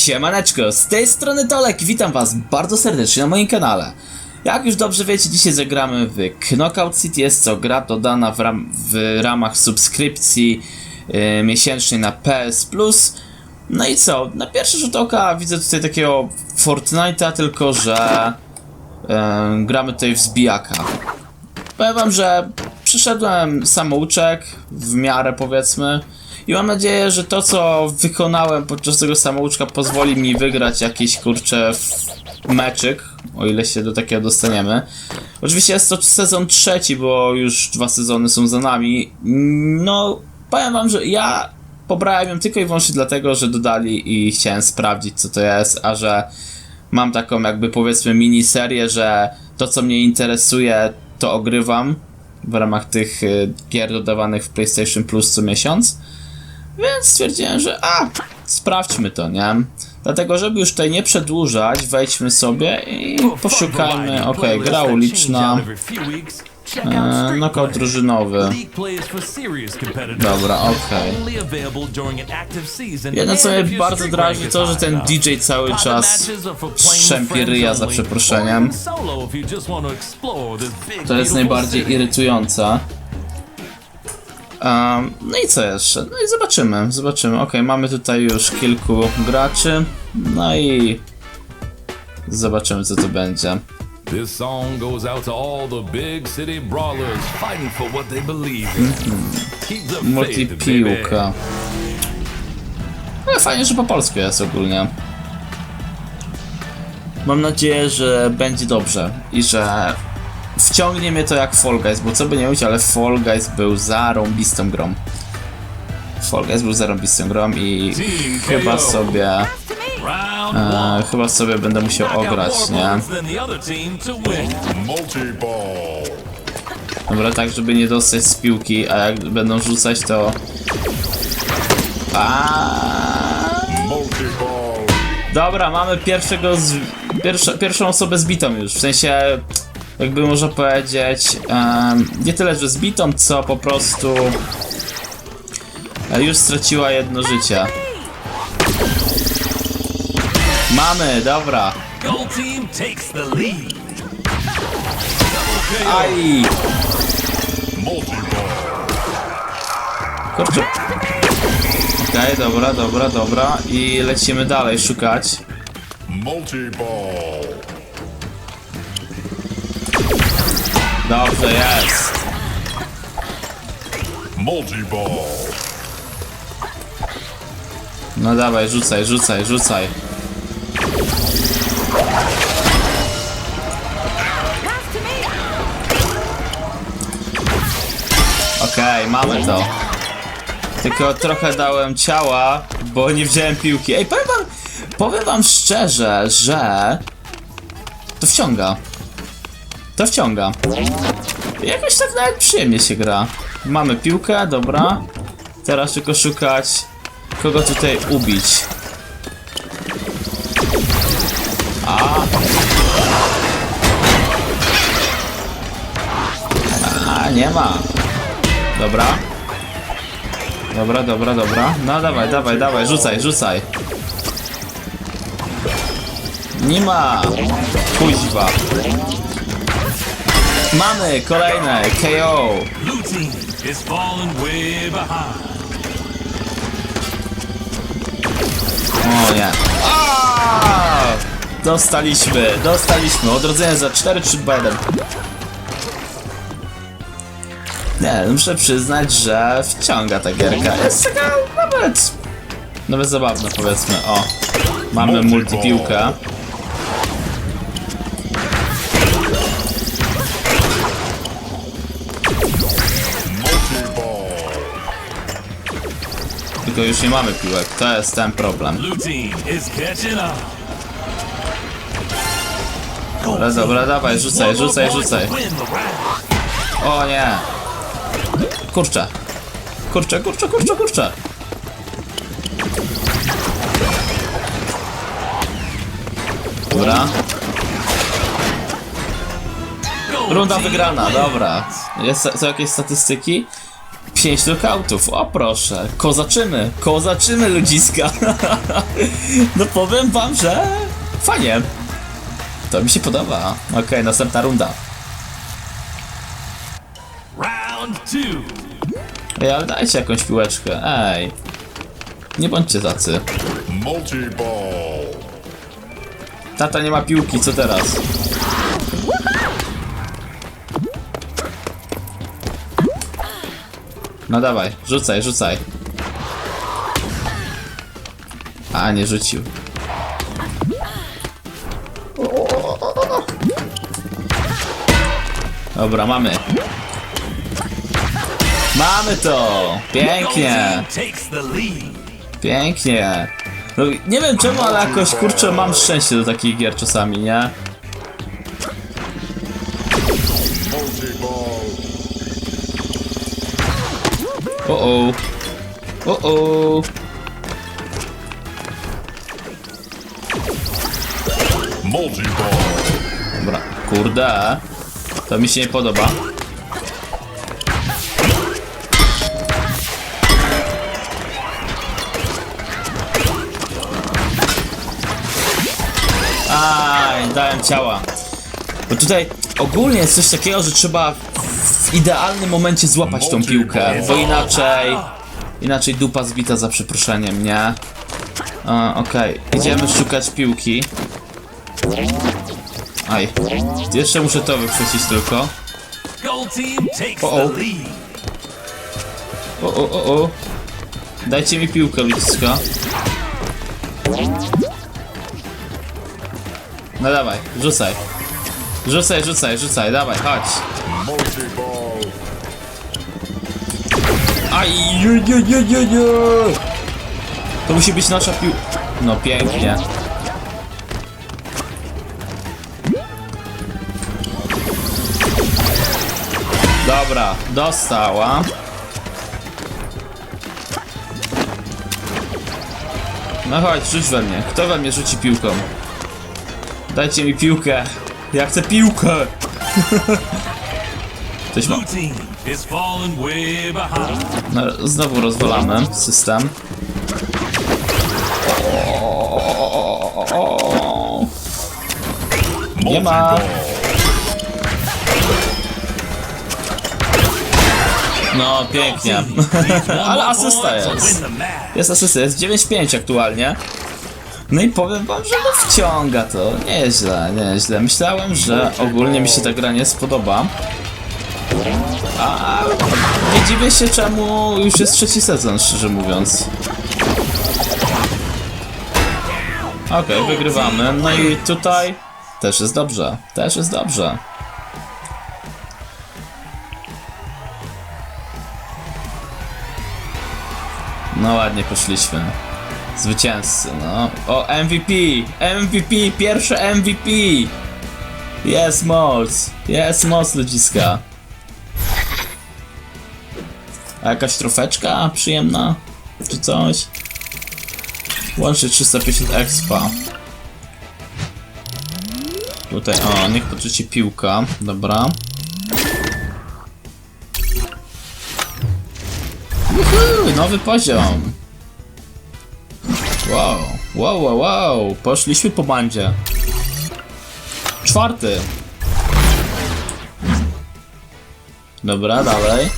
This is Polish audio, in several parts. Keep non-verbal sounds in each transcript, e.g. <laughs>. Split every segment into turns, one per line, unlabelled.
Siemaneczko, z tej strony Tolek i witam was bardzo serdecznie na moim kanale. Jak już dobrze wiecie, dzisiaj zagramy w Knockout City, jest to gra dodana w, ram w ramach subskrypcji yy, miesięcznej na PS Plus. No i co, na pierwszy rzut oka widzę tutaj takiego Fortnite'a, tylko że yy, gramy tutaj w zbijaka. Powiem wam, że przyszedłem samouczek, w miarę powiedzmy, i mam nadzieję, że to co wykonałem podczas tego samouczka pozwoli mi wygrać jakiś kurczę meczyk, o ile się do takiego dostaniemy. Oczywiście jest to sezon trzeci, bo już dwa sezony są za nami. No, powiem wam, że ja pobrałem ją tylko i wyłącznie dlatego, że dodali i chciałem sprawdzić co to jest, a że mam taką jakby powiedzmy miniserię, że to co mnie interesuje to ogrywam w ramach tych y, gier dodawanych w PlayStation Plus co miesiąc. Więc stwierdziłem, że a, sprawdźmy to, nie? Dlatego, żeby już tutaj nie przedłużać, wejdźmy sobie i poszukajmy, okej, gra uliczna, e, knockout drużynowy. Dobra, okej. Jedno co mnie bardzo drażni to, że ten DJ cały czas strzępie ryja za przeproszeniem. To jest najbardziej irytujące. Um, no i co jeszcze? No i zobaczymy, zobaczymy. Ok, mamy tutaj już kilku graczy. No i zobaczymy co to będzie.
This song goes out to all the big city brawlers fighting for what they believe in. Keep the faith, baby.
Multipiłka. No fajnie, że po polsku jest ogólnie. Mam nadzieję, że będzie dobrze i że wciągnie mnie to jak Fall Guys, bo co by nie mówić, ale Fall Guys był zarąbistą grą. Fall Guys był zarąbistą grą i chyba sobie, e, chyba sobie będę musiał ograć, nie? Dobra, tak żeby nie dostać z piłki, a jak będą rzucać to... A.
Multi-ball.
Dobra, mamy pierwszego z... Pierwsza, pierwszą osobę zbitą już, w sensie jakby można powiedzieć nie tyle, że zbitą, co po prostu e, już straciła jedno życie. Mamy, dobra. Aj! Kurczę. Okej, dobra, dobra, dobra. I lecimy dalej szukać.
Multi-ball.
Dobrze, jest.
Multi-ball.
No dawaj, rzucaj, rzucaj, rzucaj. Okej, mamy to. Tylko trochę dałem ciała, bo nie wziąłem piłki. Ej, powiem wam, powiem wam szczerze, że to wciąga. To wciąga. Jakoś tak nawet przyjemnie się gra. Mamy piłkę, dobra. Teraz tylko szukać kogo tutaj ubić. A. A, nie ma. Dobra. Dobra, dobra, dobra. No dawaj, dawaj, dawaj, rzucaj, rzucaj. Nie ma. Kuźwa. Mamy kolejne KO. O nie. A! Dostaliśmy, dostaliśmy. Odrodzenie za 4, 3, 2, 1. Nie, muszę przyznać, że wciąga ta gierka. Jest taka nawet... Nawet zabawna powiedzmy. O, mamy multipiłkę. Tylko już nie mamy piłek. To jest ten problem. Dobra, dobra, dawaj, rzucaj, rzucaj, rzucaj. O nie. Kurczę. Kurczę, kurczę, kurczę, kurczę. Dobra. Runda wygrana, dobra. Jest, są jakieś statystyki? 5 knockoutów, o proszę. Kozaczymy, kozaczymy ludziska. <laughs> no powiem wam, że fajnie. To mi się podoba. Okej, następna runda.
Round two.
Ej, ale dajcie jakąś piłeczkę, ej. Nie bądźcie tacy.
Multi-ball.
Tata nie ma piłki, co teraz? No dawaj, rzucaj, rzucaj. A, nie rzucił. Dobra, mamy. Mamy to! Pięknie! Pięknie. No, nie wiem czemu, ale jakoś kurczę mam szczęście do takich gier czasami, nie? O o. O. Dobra, kurde. To mi się nie podoba. Aj, dałem ciała. Bo tutaj ogólnie jest coś takiego, że trzeba w idealnym momencie złapać tą piłkę, bo inaczej... Inaczej dupa zbita za przeproszeniem, nie? Okej, idziemy szukać piłki. Aj, jeszcze muszę to wychwycić tylko.
Gold team takes
Uh-oh.
the lead.
O, o, o, o. Dajcie mi piłkę, ludziska. No dawaj, rzucaj. Rzucaj, rzucaj, rzucaj, dawaj, chodź.
Multi-ball.
Aj, ju, ju. To musi być nasza pił... No pięknie. Dobra, dostała. No chodź, rzuć we mnie. Kto we mnie rzuci piłką? Dajcie mi piłkę. Ja chcę piłkę. <laughs> Ktoś ma... No, znowu rozwalamy system. Nie ma. No, pięknie. <laughs> Ale asysta jest. Jest asysta, jest 9-5 aktualnie. No i powiem wam, że no wciąga to. Nieźle, nieźle. Myślałem, że ogólnie mi się ta gra nie spodoba. A nie dziwię się czemu już jest trzeci sezon, szczerze mówiąc. Okej, wygrywamy. No i tutaj też jest dobrze. Też jest dobrze. No ładnie poszliśmy. Zwycięzcy, no. O, MVP! MVP! Pierwsze MVP! Jest moc! Jest moc ludziska. A jakaś trofeczka przyjemna? Czy coś? Łącznie 350 expa. Tutaj, o, niech poczucie piłka. Dobra. Juhu, nowy poziom. Wow, wow, wow, wow. Poszliśmy po bandzie. Czwarty. Dobra, dalej.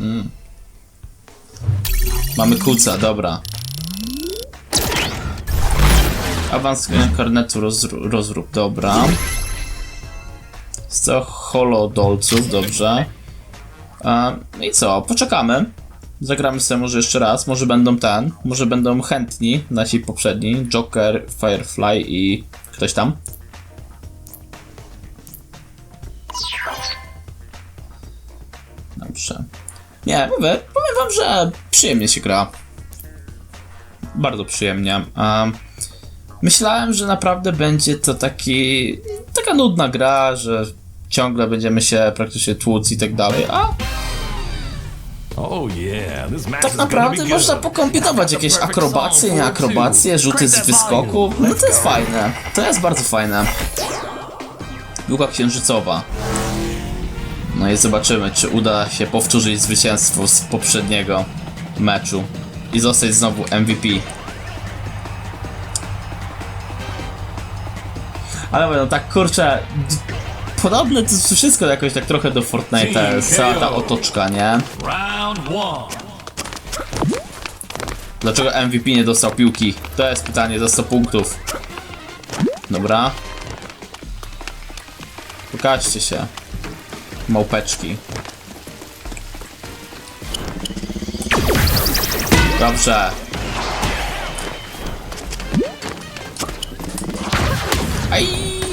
Mm. Mamy kuca, dobra. Awans karnetu rozrób, dobra. 100 holodolców, dobrze. E, I co, poczekamy. Zagramy sobie może jeszcze raz, może będą ten, może będą chętni nasi poprzedni, Joker, Firefly i ktoś tam. Dobrze. Nie, mówię, powiem wam, że przyjemnie się gra. Bardzo przyjemnie. Um, myślałem, że naprawdę będzie to taki. taka nudna gra, że ciągle będziemy się praktycznie tłuc i tak dalej, a
Oh yeah, this match
tak naprawdę można pokombinować jakieś akrobacje, nie akrobacje, rzuty z wyskoku. No to jest fajne. To jest bardzo fajne. Piłka księżycowa. No i zobaczymy, czy uda się powtórzyć zwycięstwo z poprzedniego meczu i zostać znowu MVP. Ale no tak kurczę, podobne to wszystko jakoś tak trochę do Fortnite'a, cała ta otoczka, nie? Dlaczego MVP nie dostał piłki? To jest pytanie za 100 punktów. Dobra. Pokażcie się. Małpeczki. Dobrze. Aj,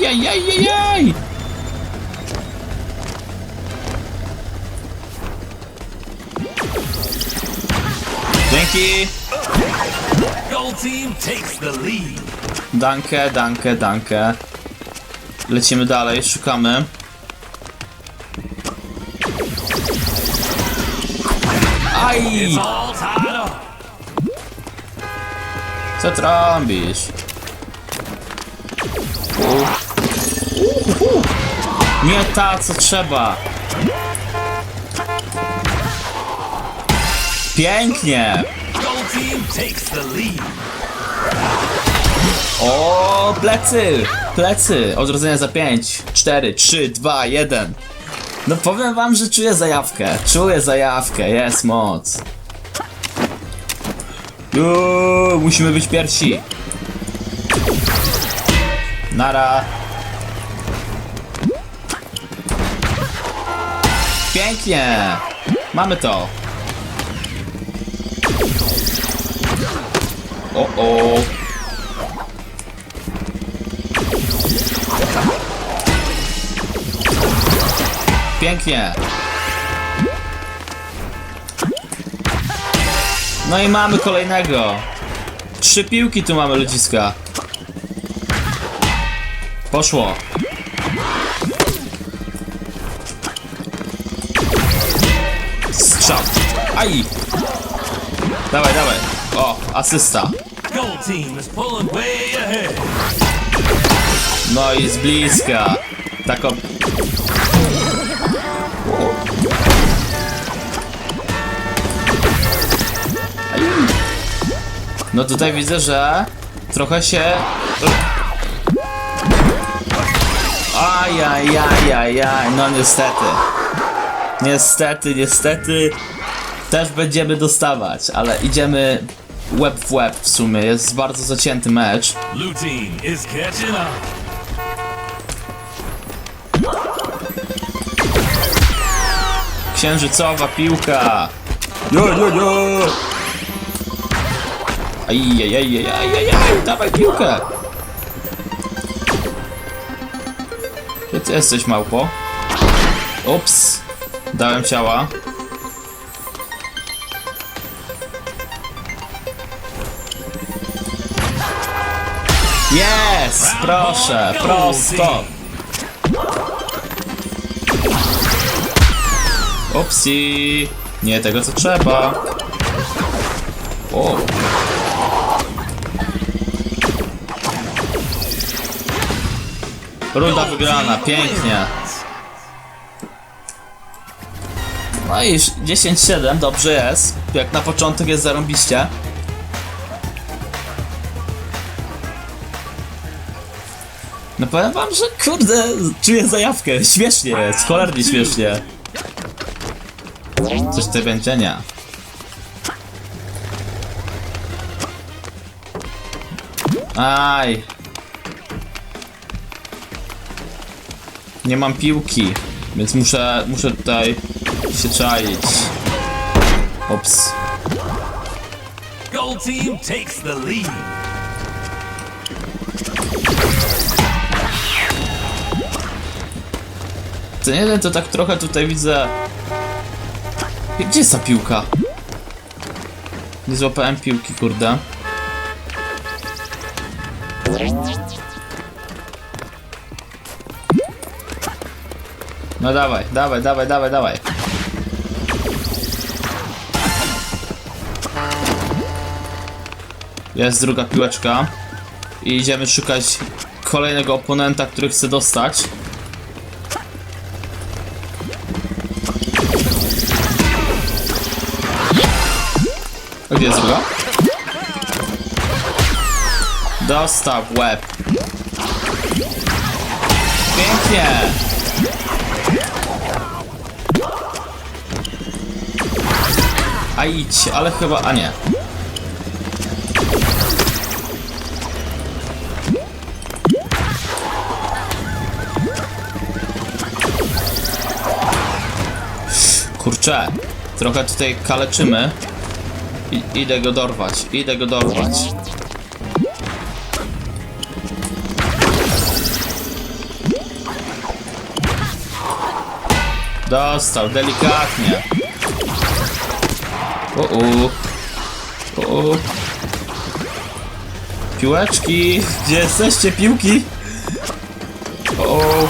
aj, aj, aj, aj. Dzięki. Danke, danke, danke. Lecimy dalej, szukamy. Co? U. Uhuhu. Nie ta, co trzeba. Pięknie! O, plecy! Plecy! Odrodzenia za 5, 4, 3, 2, 1. No powiem wam, że czuję zajawkę. Czuję zajawkę, jest moc. Juuu, musimy być pierwsi. Nara. Pięknie! Mamy to. O, o. Pięknie. No i mamy kolejnego. Trzy piłki tu mamy ludziska. Poszło. Strzał. Aj. Dawaj, dawaj. O, asysta. No i z bliska. Tak No tutaj widzę, że trochę się... Ajajajajaj, no niestety. Niestety, niestety też będziemy dostawać, ale idziemy łeb w łeb w sumie. Jest bardzo zacięty mecz. Księżycowa piłka! Jo, jo, jo! Ajajajajajajaj, dawaj piłkę! Gdzie ty jesteś, małpo? Ups! Dałem ciała. Jest! Proszę, prosto! Upsi! Nie tego co trzeba. O! Runda wygrana, pięknie. No i 10-7, dobrze jest. Jak na początek jest zarąbiście. No powiem wam, że kurde, czuję zajawkę. Śmiesznie jest, cholernie śmiesznie. Coś tutaj będzie, nie. Aj. Nie mam piłki, więc muszę, muszę tutaj się czaić. Ops.
Gold team takes the lead.
Ten jeden to tak trochę tutaj widzę... Gdzie jest ta piłka? Nie złapałem piłki, kurde. No dawaj, dawaj, dawaj, dawaj, dawaj. Jest druga piłeczka. I idziemy szukać kolejnego oponenta, który chce dostać. A gdzie jest druga? Dostał łeb. Pięknie! A idź, ale chyba... a nie. Kurczę, trochę tutaj kaleczymy. I, idę go dorwać, idę go dorwać. Dostał, delikatnie. O, o. O, o. Piłeczki, gdzie jesteście, piłki? O, o.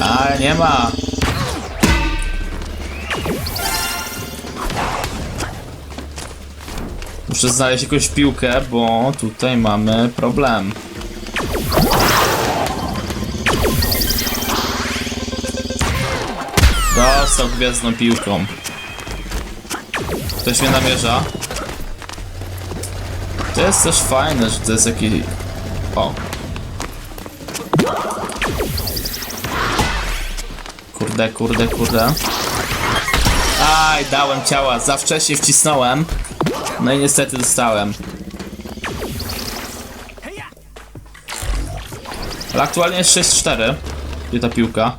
A, nie ma. Muszę znaleźć jakąś piłkę, bo tutaj mamy problem. Dostał gwiazdną piłką. Ktoś mnie namierza. To jest też fajne, że to jest jakiś... O. Kurde, kurde, kurde. Aj, dałem ciała, za wcześnie wcisnąłem. No i niestety dostałem. Ale aktualnie jest 6-4. Gdzie ta piłka?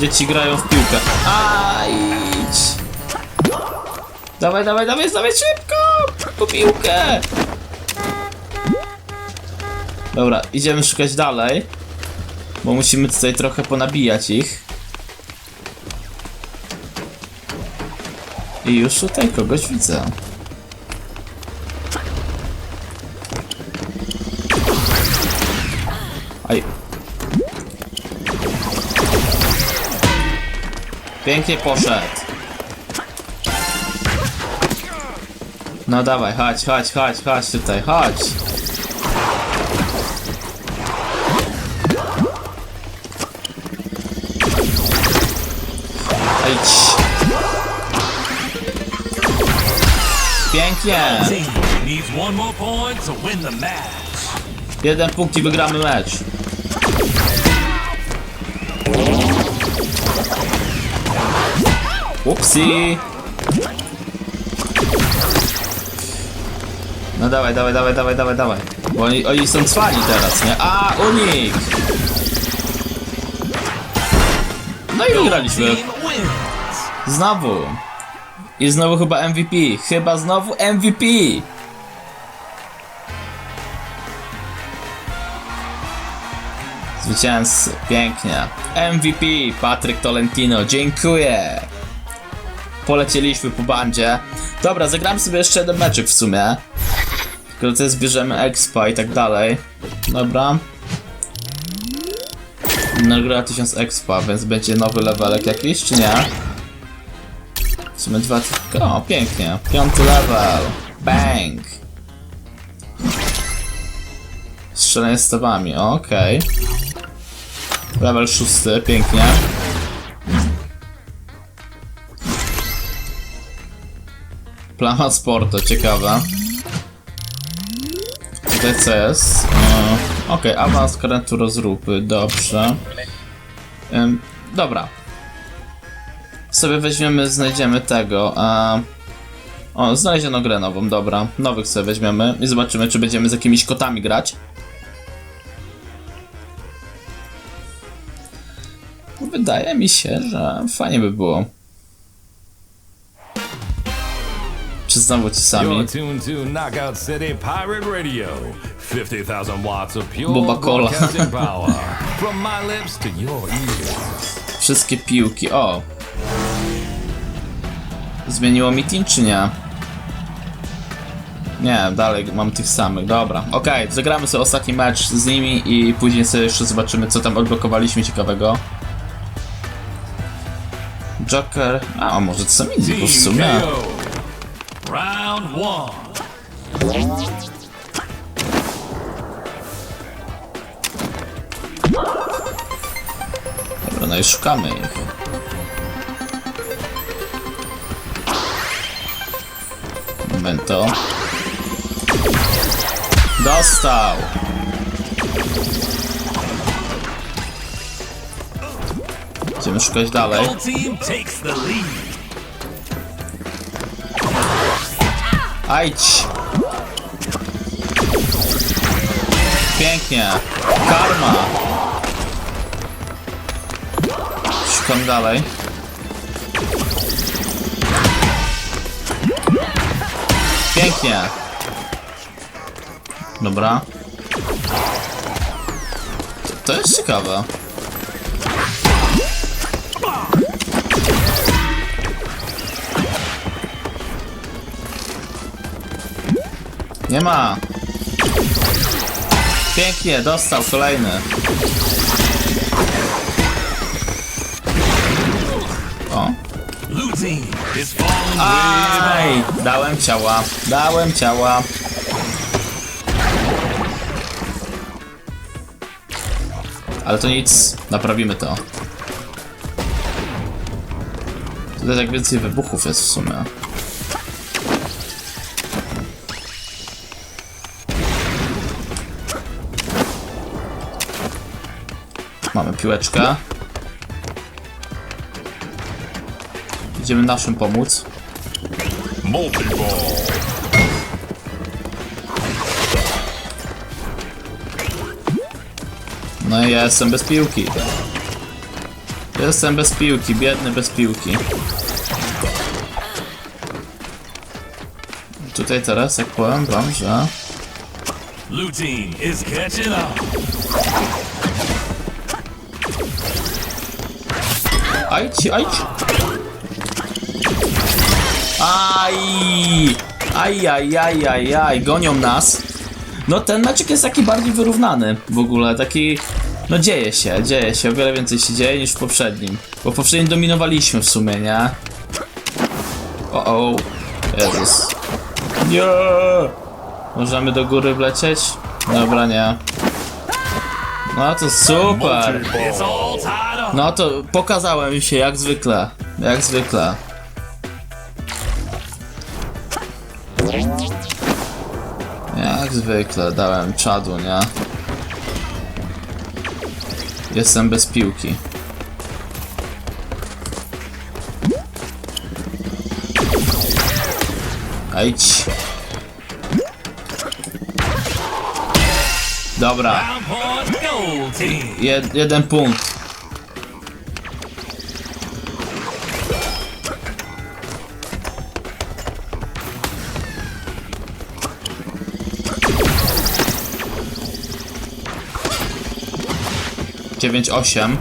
Dzieci grają w piłkę. A. Dawaj, dawaj, dawaj, dawaj szybko! Po piłkę! Dobra, idziemy szukać dalej. Bo musimy tutaj trochę ponabijać ich. I już tutaj kogoś widzę. Pięknie poszedł. No dawaj, chodź, chodź, chodź, chodź tutaj, chodź. Idź. Pięknie. Jeden punkt i wygramy mecz. Upsi. No dawaj, dawaj, dawaj, dawaj, dawaj, dawaj. Bo oni, oni są cwani teraz, nie? A, unik! No i wygraliśmy. Znowu. I znowu chyba MVP. Chyba znowu MVP. Zwycięzcy. Pięknie. MVP. Patryk Tolentino. Dziękuję. Polecieliśmy po bandzie. Dobra, zagram sobie jeszcze jeden meczek w sumie. Tylko tutaj zbierzemy expa i tak dalej. Dobra. Nagroda 1000 expa, więc będzie nowy levelek jakiś, czy nie? W sumie dwa. O, pięknie. Piąty level. Bang. Strzelanie z tobami, okej. Level szósty, pięknie. Plama sporto, ciekawe. Co jest? E, Okej, awans krętu rozrupy, dobrze. Dobra. Sobie weźmiemy, znajdziemy tego. E, o, znaleziono grę nową, dobra. Nowych sobie weźmiemy i zobaczymy, czy będziemy z jakimiś kotami grać. Wydaje mi się, że fajnie by było. Czy znowu ci sami?
You're tuned to Knockout City Pirate Radio. 50,000 watts of pure
Boba Cola.
broadcasting <laughs> power. From my lips to your ears.
Wszystkie piłki. O! Zmieniło mi team, czy nie? Nie, dalej mam tych samych. Dobra, okej, zagramy sobie ostatni mecz z nimi i później sobie jeszcze zobaczymy, co tam odblokowaliśmy ciekawego. Joker. A, może to są inni, w sumie.
TKO. Round one.
Dobra, no i szukamy ich. Momento. Dostał! Będziemy szukać dalej. Ajdź! Pięknie! Karma! Szukam dalej. Pięknie! Dobra. To, to jest ciekawe. Nie ma! Pięknie, dostał kolejny. O. Aj! Dałem ciała, dałem ciała. Ale to nic, naprawimy to. Tutaj tak więcej wybuchów jest w sumie. Piłeczkę. Idziemy naszym pomóc. No i ja jestem bez piłki. Jestem bez piłki, biedny bez piłki. Tutaj teraz, jak powiem wam, że...
Blue team is catching up.
Ajdź, ajdź! Aj! Aj, aj, aj, aj, aj, gonią nas. No ten meczek jest taki bardziej wyrównany w ogóle, taki... No dzieje się, dzieje się, o wiele więcej się dzieje niż w poprzednim. Bo w poprzednim dominowaliśmy w sumie, nie? O, o, Jezus. Nie! Możemy do góry wlecieć? Dobra, nie. No to super! No to pokazałem się jak zwykle. Jak zwykle. Jak zwykle dałem czadu, nie? Jestem bez piłki. Ajdź. Dobra, jed, jeden punkt. Dziewięć osiem.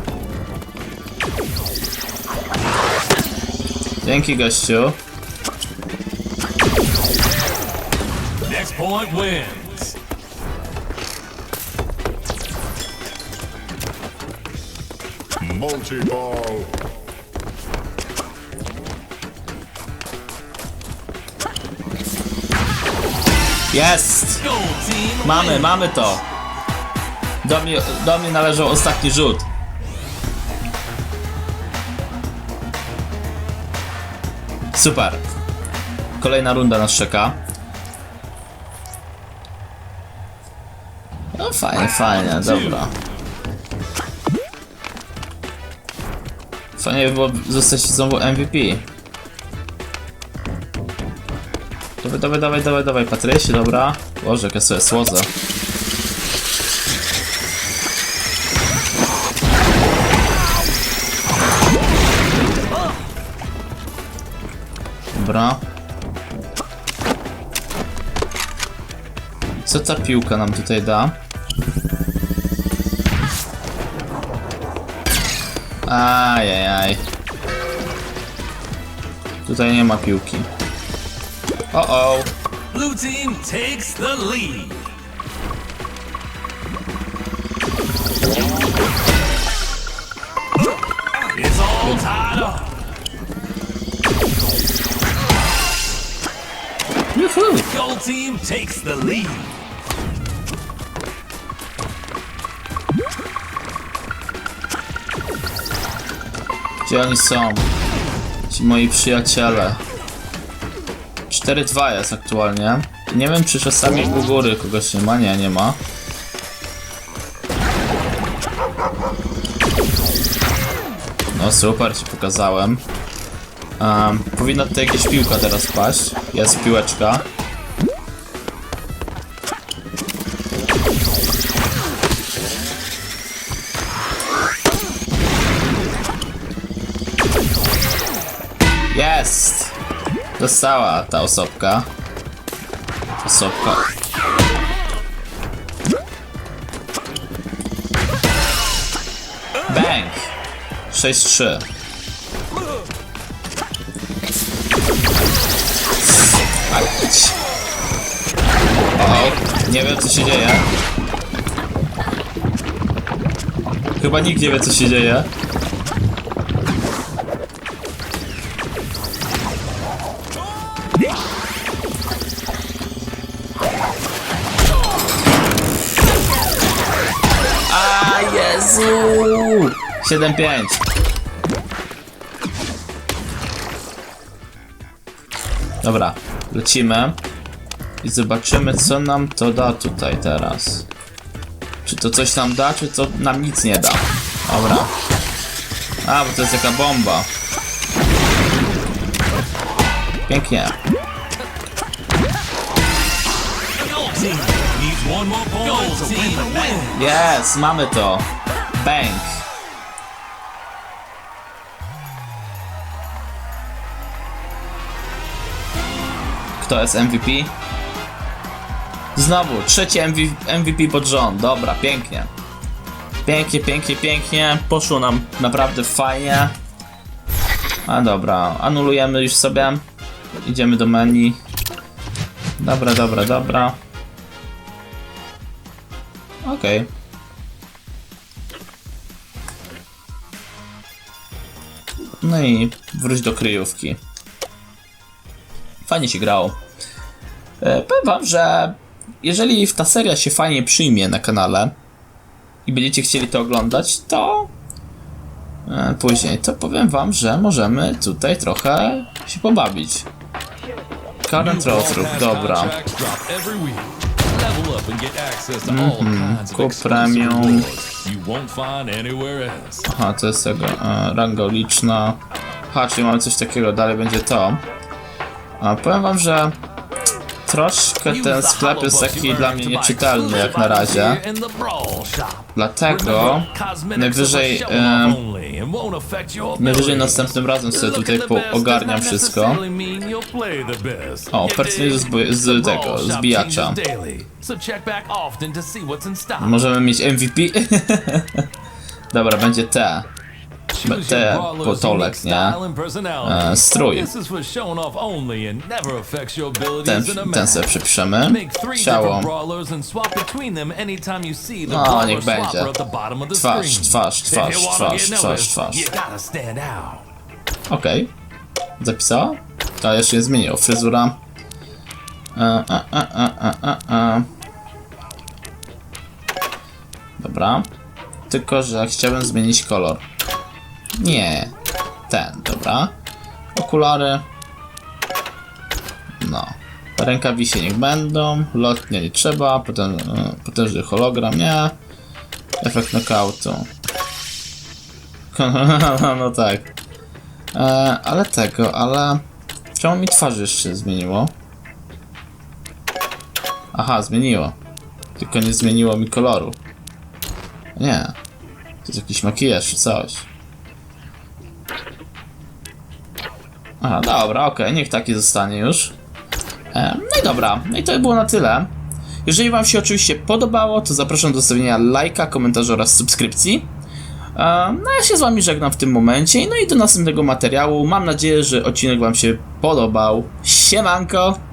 Dzięki gościu.
Next point wins.
Multi-ball.
Jest! Mamy, mamy to. Do mnie, do mnie należał ostatni rzut. Super. Kolejna runda nas czeka. No fajnie, fajnie, dobra. Fajnie było zostać znowu MVP. Dawaj, dawaj, dawaj, dawaj, dawaj, Patrysie, dobra. Boże, jakie sobie słodze. Dobra. Co ta piłka nam tutaj da? Ajajaj. Tutaj nie ma piłki. O o.
Blue team takes the lead. Team takes the lead.
Gdzie oni są? Ci moi przyjaciele. 4-2 jest aktualnie. Nie wiem, czy czasami u góry kogoś nie ma. Nie, nie ma. No super, ci pokazałem. Um, powinna tutaj jakieś piłka teraz paść. Jest piłeczka. Dostała ta osobka. Osobka. Bang! 6-3. Ać. O, nie wiem co się dzieje. Chyba nikt nie wie co się dzieje. 7-5. Dobra, lecimy i zobaczymy co nam to da tutaj teraz. Czy to coś nam da, czy to nam nic nie da. Dobra. A, bo to jest jaka bomba. Pięknie. Yes, mamy to. Bang. Kto jest MVP? Znowu, trzeci MV MVP pod rząd. Dobra, pięknie. Pięknie, pięknie, pięknie. Poszło nam naprawdę fajnie. A dobra, anulujemy już sobie. Idziemy do menu. Dobra, dobra, dobra. Okej. No i wróć do kryjówki. Fajnie się grało. E, powiem wam, że jeżeli ta seria się fajnie przyjmie na kanale i będziecie chcieli to oglądać, to e, później, to powiem wam, że możemy tutaj trochę się pobawić. Current Roadroof, dobra.
Of
Kup premium. Aha, to jest tego, e, ranga uliczna. Aha, czyli mamy coś takiego, dalej będzie to. A powiem wam, że troszkę ten sklep jest taki dla mnie nieczytelny jak na razie. Dlatego najwyżej, najwyżej następnym razem sobie tutaj poogarniam wszystko. O, personel z, z tego, zbijacza. Możemy mieć MVP? <laughs> Dobra, będzie te. Te potolek, nie? E, strój. Ten, ten sobie przypiszemy. Ciało.
No,
niech będzie. Twarz, twarz, twarz, twarz, twarz, twarz. Okej. Zapisała? To jeszcze nie zmieniło. Fryzura. E, e, e, e, e, e, e. Dobra. Tylko, że chciałbym zmienić kolor. Nie. Ten, dobra. Okulary. No. Rękawice niech będą. Lotnie nie trzeba. Potem, e, potężny hologram, nie. Efekt knockoutu. <laughs> no tak. E, ale tego, ale... Czemu mi twarz jeszcze zmieniło? Aha, zmieniło. Tylko nie zmieniło mi koloru. Nie. To jest jakiś makijaż czy coś. Aha, dobra, okej, niech taki zostanie już. E, no i dobra, no i to by było na tyle. Jeżeli Wam się oczywiście podobało, to zapraszam do zostawienia lajka, komentarza oraz subskrypcji. E, no ja się z Wami żegnam w tym momencie, no i do następnego materiału. Mam nadzieję, że odcinek Wam się podobał. Siemanko!